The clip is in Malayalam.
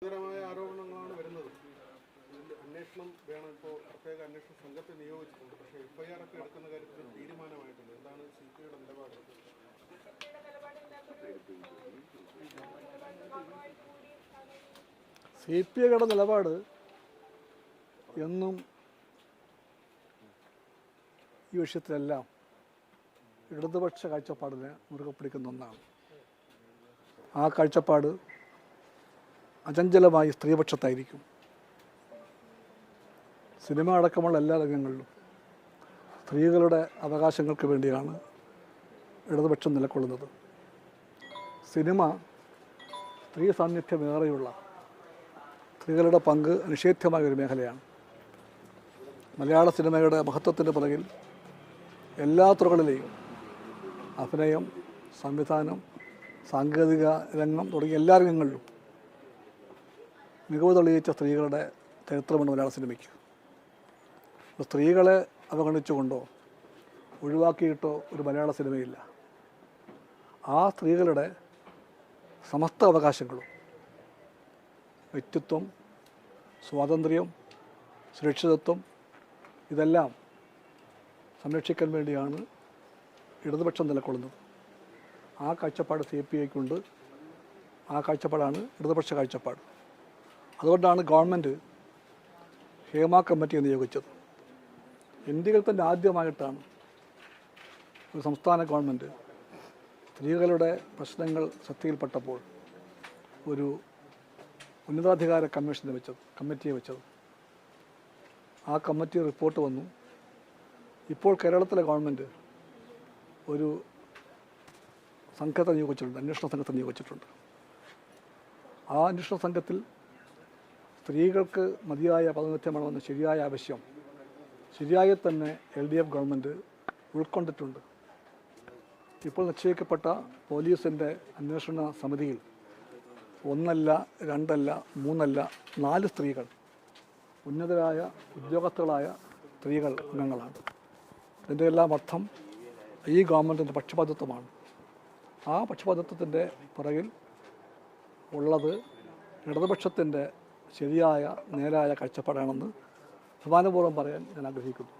ഗുരുതരമായ ആരോപണങ്ങളാണ് വരുന്നത്. അന്വേഷണം വേണം. ഇപ്പോൾ പ്രത്യേക അന്വേഷണ സംഘത്തെ നിയോഗിച്ചിട്ടുണ്ട്. പക്ഷേ എഫ്ഐആർ ഒക്കെ എടുക്കുന്ന കാര്യത്തിൽ തീരുമാനമായിട്ടുണ്ട് എന്താണ് സി പി ഐയുടെ നിലപാട്? സി പി ഐയുടെ നിലപാട് എന്നും ഈ വിഷയത്തിലെല്ലാം ഇടതുപക്ഷ കാഴ്ചപ്പാടിനെ മുറുകെ പിടിക്കുന്ന ഒന്നാണ്. ആ കാഴ്ചപ്പാട് അചഞ്ചലമായി സ്ത്രീപക്ഷത്തായിരിക്കും. സിനിമ അടക്കമുള്ള എല്ലാ രംഗങ്ങളിലും സ്ത്രീകളുടെ അവകാശങ്ങൾക്ക് വേണ്ടിയാണ് ഇടതുപക്ഷം നിലകൊള്ളുന്നത് സിനിമ സ്ത്രീ സാന്നിധ്യമേറെയുള്ള സ്ത്രീകളുടെ പങ്ക് നിഷേധ്യമായ ഒരു മേഖലയാണ്. മലയാള സിനിമയുടെ മഹത്വത്തിന്റെ പുറകിൽ എല്ലാ തുറകളിലെയും അഭിനയം സംവിധാനം സാങ്കേതിക രംഗം തുടങ്ങിയ എല്ലാ രംഗങ്ങളിലും മികവ് തെളിയിച്ച സ്ത്രീകളുടെ ചരിത്രമാണ് മലയാള സിനിമയ്ക്ക്. സ്ത്രീകളെ അവഗണിച്ചുകൊണ്ടോ ഒഴിവാക്കിയിട്ടോ ഒരു മലയാള സിനിമയില്ല. ആ സ്ത്രീകളുടെ സമസ്ത അവകാശങ്ങളും വ്യക്തിത്വം സ്വാതന്ത്ര്യം സുരക്ഷിതത്വം ഇതെല്ലാം സംരക്ഷിക്കാൻ വേണ്ടിയാണ് ഇടതുപക്ഷം നിലകൊള്ളുന്നത് ആ കാഴ്ചപ്പാട് സി പി ഐക്കുണ്ട് ആ കാഴ്ചപ്പാടാണ് ഇടതുപക്ഷ കാഴ്ചപ്പാട്. അതുകൊണ്ടാണ് ഗവൺമെന്റ് ഹേമ കമ്മിറ്റിയെ നിയോഗിച്ചത്. ഇന്ത്യയിൽ തന്നെ ആദ്യമായിട്ടാണ് ഒരു സംസ്ഥാന ഗവൺമെന്റ് സ്ത്രീകളുടെ പ്രശ്നങ്ങൾ ശ്രദ്ധയിൽപ്പെട്ടപ്പോൾ ഒരു ഉന്നതാധികാര കമ്മീഷനെ വെച്ചത് കമ്മിറ്റിയെ വെച്ചത് ആ കമ്മിറ്റി റിപ്പോർട്ട് വന്നു. ഇപ്പോൾ കേരളത്തിലെ ഗവൺമെന്റ് ഒരു സംഘത്തെ നിയോഗിച്ചിട്ടുണ്ട് അന്വേഷണ സംഘത്തെ നിയോഗിച്ചിട്ടുണ്ട്. ആ അന്വേഷണ സംഘത്തിൽ സ്ത്രീകൾക്ക് മതിയായ പ്രാതിനിധ്യം വേണമെന്ന ശരിയായ ആവശ്യം ശരിയായി തന്നെ എൽ ഡി എഫ് ഗവൺമെന്റ് ഉൾക്കൊണ്ടിട്ടുണ്ട്. ഇപ്പോൾ നിശ്ചയിക്കപ്പെട്ട പോലീസിന്റെ അന്വേഷണ സമിതിയിൽ ഒന്നല്ല രണ്ടല്ല മൂന്നല്ല നാല് സ്ത്രീകൾ ഉന്നതരായ ഉദ്യോഗസ്ഥകളായ സ്ത്രീകൾ അംഗങ്ങളാണ്. ഇതിന്റെ എല്ലാം അർത്ഥം ഈ ഗവൺമെന്റിന്റെ പക്ഷപാതിത്വമാണ്. ആ പക്ഷപാതിത്വത്തിന്റെ പുറകിൽ ഉള്ളത് ഇടതുപക്ഷത്തിന്റെ ശരിയായ നേരായ കാഴ്ചപ്പാടാണെന്ന് അഭിമാനപൂർവം പറയാൻ ഞാൻ ആഗ്രഹിക്കുന്നു.